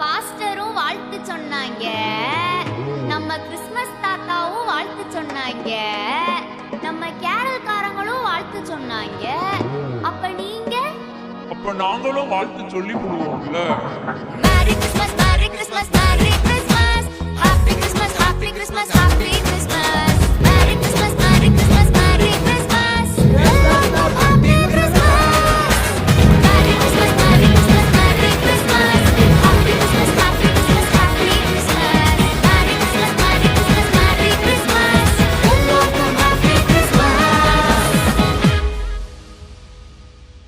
பாஸ்டரும் வாழ்த்து சொன்னாங்க. நம்ம கிறிஸ்மஸ் தாத்தாவும் வாழ்த்து சொன்னாங்க. நம்ம கேரள்காரங்களும் வாழ்த்து சொன்னாங்க. அப்ப நீங்க? அப்ப நாங்களும் வாழ்த்து சொல்லி போடுவோம்ல